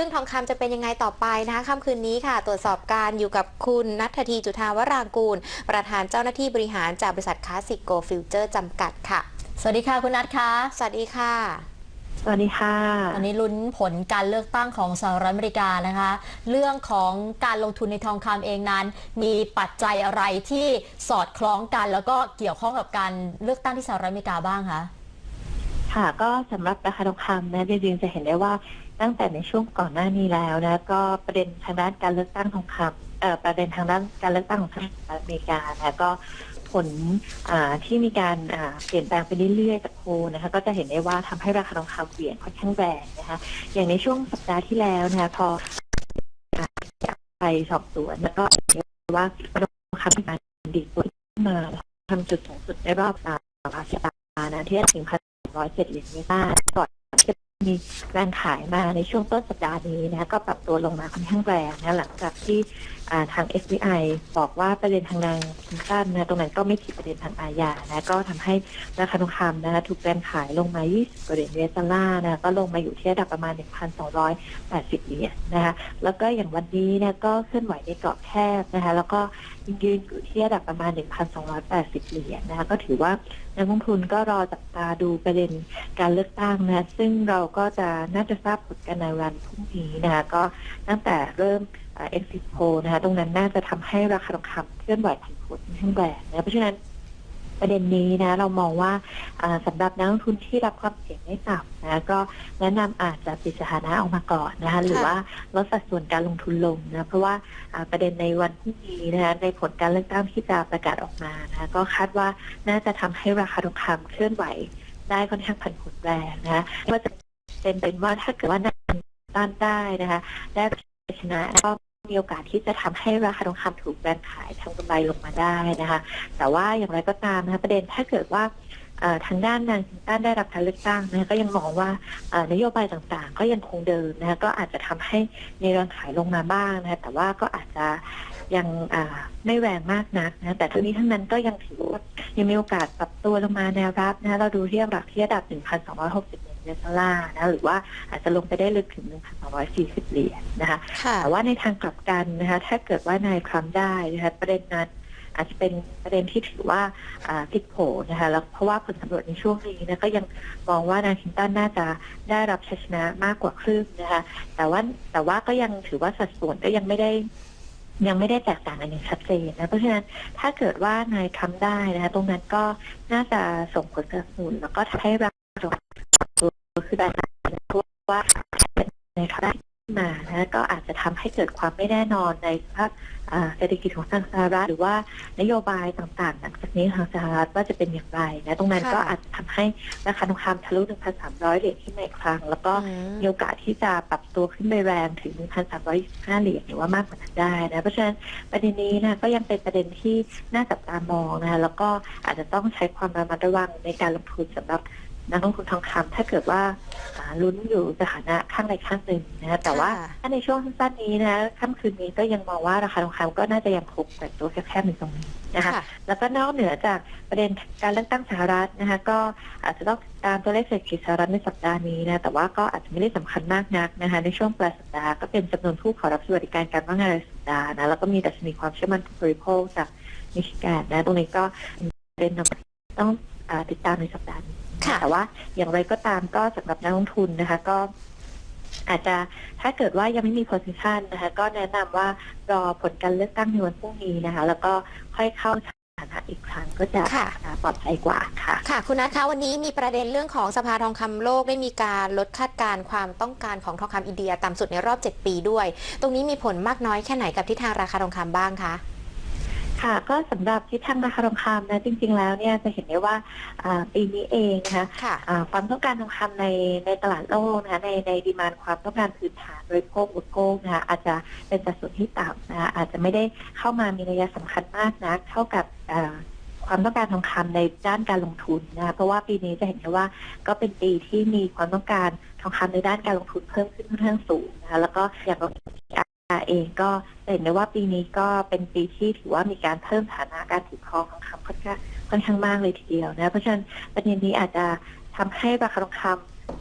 ซึ่งทองคำจะเป็นยังไงต่อไปนะคะค่ำคืนนี้ค่ะ ตรวจสอบการอยู่กับคุณนัททีจุธาวรางกูล ประธานเจ้าหน้าที่บริหารจากบริษัทคลาสสิกโกฟิวเจอร์จำกัดค่ะ สวัสดีค่ะคุณนัทคะสวัสดีค่ะสวัสดีค่ะวันนี้ลุ้นผลการเลือกตั้งของสหรัฐอเมริกานะคะ เรื่องของการลงทุนในทองคำเองนั้น มีปัจจัยอะไรที่สอดคล้องกัน แล้วก็เกี่ยวข้องกับการเลือกตั้งที่สหรัฐอเมริกาบ้างคะค่ะก็สำหรับราคาทองคำนะจริงๆจะเห็นได้ว่า ตั้งแต่ในช่วงก่อนหน้านี้แล้วนะก็ประเด็นทางด้านการเลือกตั้งทองคำประเด็นทางด้านการเลือกตั้งของสหรัฐอเมริกานะก็ผลที่มีการเปลี่ยนแปลงไปเรื่อยๆจากโพลนะคะก็จะเห็นได้ว่าทำให้ราคาทองคำเปลี่ยนค่อนข้างแรงนะคะอย่างในช่วงสัปดาห์ที่แล้วนะคะพออไปสอบสวนแล้วก็เห็นว่าราคาทองคำมีการดีดตัวขึ้นมาทำจุดสูงสุดในรอบอ่าสัปดาห์นะที่ถึงพันร้อยเจ็ดเหรียญเมตาก่อน มีแรงขายมาในช่วงต้นสัปดาห์นี้นะก็ปรับตัวลงมาค่อนข้างแรงนะหลังจากที่ ทาง SBI บอกว่าประเด็นทางนางคินตันนะตรงนั้นก็ไม่ผิดประเด็นทางอาญานะก็ทำให้ราคาทองคำนะคะถูกแรงขายลงมา 20กว่าเหรียญเวสลานะก็ลงมาอยู่ที่ระดับประมาณ 1,280เหรียญนะคะแล้วก็อย่างวันนี้นี่ยก็เคลื่อนไหวในเกาะแคบนะคะแล้วก็ยืนอยู่ที่ระดับประมาณ 1,280 เหรียญนะคะก็ถือว่านักลงทุนก็รอจับตาดูประเด็นการเลือกตั้งนะซึ่งเราก็จะน่าจะทราบผลกันในวันพรุ่งนี้นะคะก็ตั้งแต่เริ่ม เอ็กซิโพนะคะตรงนั้นน่าจะทำให้ราคาทองคำเคลื่อนไหวผันผวนค่อนข้างแรงนะเพราะฉะนั้นประเด็นนี้นะเรามองว่าอ่าหรับนักลงทุนที่รับความเสี่ยงไม่ต่ำนะก็แนะนำอาจจะปิดสถานะออกมาก่อนนะคะหรือว่าลดสัดส่วนการลงทุนลงนะเพราะว่าประเด็นในวันพรุ่งนี้นะคะในผลการเลือกตั้งที่จะประกาศออกมานะก็คาดว่าน่าจะทำให้ราคาทองคำเคลื่อนไหวได้ค่อนข้างผันผวนแรงนะว่าจะเป็นเป็นว่าถ้าเกิดว่านางต้านได้นะคะได้ชนะก็ มีโอกาสที่จะทำให้ราคาทองคำถูกแรงขายทำกำไรลงมาได้นะคะ แต่ว่าอย่างไรก็ตามนะคะประเด็นถ้าเกิดว่าทางด้านนางคินตันได้รับการเลือกตั้งนะคะก็ยังมองว่านโยบายต่างๆ ก็ยังคงเดิมนะคะก็อาจจะทำให้มีแรงขายลงมาบ้างนะคะแต่ว่าก็อาจจะยังไม่แรงมากนักนะแต่ทั้งนี้ทั้งนั้นก็ยังถือว่ายังมีโอกาสปรับตัวลงมาแนวรับนะคะเราดูเทียบหลักที่ระดับ 1,260 เหรียญดอลลาร์นะหรือว่าอาจจะลงไปได้ลึกถึง 1,240 เหรียญนะคะค่ะแต่ว่าในทางกลับกันนะคะถ้าเกิดว่านายทรัมป์ได้นะคะประเด็นนั้นอาจจะเป็นประเด็นที่ถือว่าอ่าพลิกโผนะคะแล้วเพราะว่าผลสำรวจในช่วงนี้นะก็ยังมองว่านายคินตันน่าจะได้รับชัยชนะมากกว่าครึ่งนะคะแต่ว่าแต่ว่าก็ยังถือว่าสัดส่วนก็ยังไม่ได้ยังไม่ได้แตกต่างกันอย่างชัดเจนนะเพราะฉะนั้นถ้าเกิดว่านายทำได้นะคะตรงนั้นก็น่าจะส่งผลสนับสนุนแล้วก็ทำให้รา คาตัวขึ้นได้เพราะว่าในครั้งขึ้นมานะก็อาจจะทำให้เกิดความไม่แน่นอนในสภาพอ่าเศรษฐกิจของทางสหรัฐหรือว่านโยบายต่างๆหลังจากนี้ทางสหรัฐว่าจะเป็นอย่างไรนะตรงนั้นก็อาจจะทำให้ราคาทองคำทะลุ1,300 เหรียญขึ้นมาอีกครั้ง แล้วก็มีโอกาสที่จะปรับตัวขึ้นไปแรงถึง 1,325 เหรียญหรือว่ามากกว่านั้นได้นะเพราะฉะนั้นประเด็นนี้นะก็ยังเป็นประเด็นที่น่าจับตามองนะคะแล้วก็อาจจะต้องใช้ความระมัดระวังในการลงทุนสำหรับ นักลงทุนทองคำถ้าเกิดว่าอ่าลุ้นอยู่สถานะข้างใดข้างหนึ่งนะแต่ว่าค่ะถ้าในช่วงสั้นๆนี้นะค่ำคืนนี้ก็ยังมองว่าราคาทองคำก็น่าจะยังคงแต่ตัวแคบๆในตรงนี้นะคะค่ะแล้วก็นอกเหนือจากประเด็นการเลือกตั้งสหรัฐนะคะก็อาจจะต้องติดตามตัวเลขเศรษฐกิจสหรัฐในสัปดาห์นี้นะแต่ว่าก็อาจจะไม่ได้สำคัญมากนักนะคะในช่วงปลายสัปดาห์ก็เป็นจำนวนผู้ขอรับสวัสดิการการว่างงานรายสัปดาห์นะแล้วก็มีดัชนีความเชื่อมั่นผู้บริโภคจากมิชิแกนนะตรงนี้ก็เป็นต้องอาติดตามในสัปดาห์นี้ค่ะ แต่ว่าอย่างไรก็ตามก็สำหรับนักลงทุนนะคะ ก็อาจจะถ้าเกิดว่ายังไม่มี position นะคะ ก็แนะนำว่ารอผลการเลือกตั้งในวันพรุ่งนี้นะคะ แล้วก็ค่อยเข้าสถานะอีกครั้งก็จะค่ะปลอดภัยกว่าค่ะ ค่ะ คุณนัทคะวันนี้มีประเด็นเรื่องของสภาทองคำโลกได้มีการลดคาดการณ์ความต้องการของทองคำอินเดียต่ำสุดในรอบ 7 ปีด้วย ตรงนี้มีผลมากน้อยแค่ไหนกับทิศทางราคาทองคำบ้างคะ ค่ะก็สำหรับทิศทางราคาทองคำนะจริง ๆ แล้วเนี่ยจะเห็นได้ว่าอ่าปีนี้เองนะคะค่ะอ่าความต้องการทองคำในในตลาดโลกนะคะในในดีมานความต้องการพื้นฐานบริโภคอุปโภคนะคะอาจจะเป็นสัดส่วนที่ต่ำนะคะอาจจะไม่ได้เข้ามามีนัยสำคัญมากนักเท่ากับอ่าความต้องการทองคำในด้านการลงทุนนะคะเพราะว่าปีนี้จะเห็นได้ว่าก็เป็นปีที่มีความต้องการทองคำในด้านการลงทุนเพิ่มขึ้นค่อนข้างสูงนะคะแล้วก็อย่างเราเองก็จะ เห็นได้ว่าปีนี้ก็เป็นปีที่ถือว่ามีการเพิ่มฐานะการถือครองทองคำค่อนข้างค่อนข้างมากเลยทีเดียวนะ เพราะฉะนั้นประเด็นนี้อาจจะทำให้ราคาทองค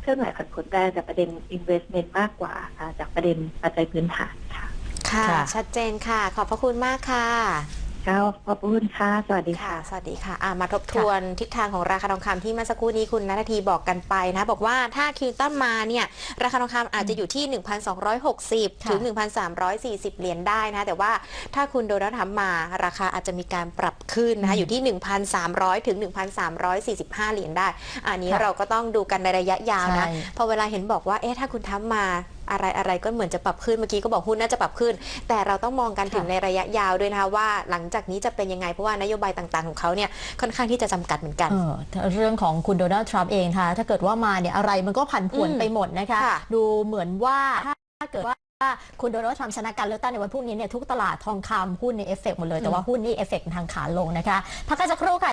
เคลื่อนไหวผันผวนแรงจากประเด็น investment มากกว่าค่ะจากประเด็นปัจจัยพื้นฐานค่ะค่ะ ค่ะ ชัดเจนค่ะ ขอบพระคุณมากค่ะ ก็ขอบคุณค่ะ สวัสดีค่ะค่ะสวัสดีค่ะอะมาทบทวนทิศทางของราคาทองคำที่เมื่อสักครู่นี้คุณนัททีบอกกันไปนะ บอกว่าถ้าคิวตันมาเนี่ย ราคาทองคำอาจจะอยู่ที่ 1,260ค่ะถึง 1,340 เหรียญได้นะ แต่ว่าถ้าคุณโดนัลด์ทรัมป์มาราคาอาจจะมีการปรับขึ้นนะคะอยู่ที่ 1,300 ถึง 1,345 เหรียญได้ อันนี้ค่ะเราก็ต้องดูกันในระยะยาวนะใช่พอเวลาเห็นบอกว่าเอ๊ะถ้าคุณทรัมป์มา อะไรอะไรก็เหมือนจะปรับขึ้นเมื่อกี้ก็บอกหุ้นน่าจะปรับขึ้น แต่เราต้องมองกันถึงในระยะยาวด้วยนะคะว่าหลังจากนี้จะเป็นยังไงเพราะว่านโยบายต่างๆของเขาเนี่ยค่อนข้างที่จะจำกัดเหมือนกันเออเรื่องของคุณโดนัลด์ทรัมป์เองค่ะถ้าเกิดว่ามาเนี่ยอะไรมันก็ผันผวนอืมไปหมดนะคะค่ะดูเหมือนว่าถ้าเกิดว่าคุณโดนัลด์ทรัมป์ชนะการเลือกตั้งในวันพรุ่งนี้เนี่ยทุกตลาดทองคำหุ้นในเอฟเฟกหมดเลย แต่ว่าหุ้นนี่เอฟเฟกทางขาลงนะคะ พักกันสักครู่ค่ะ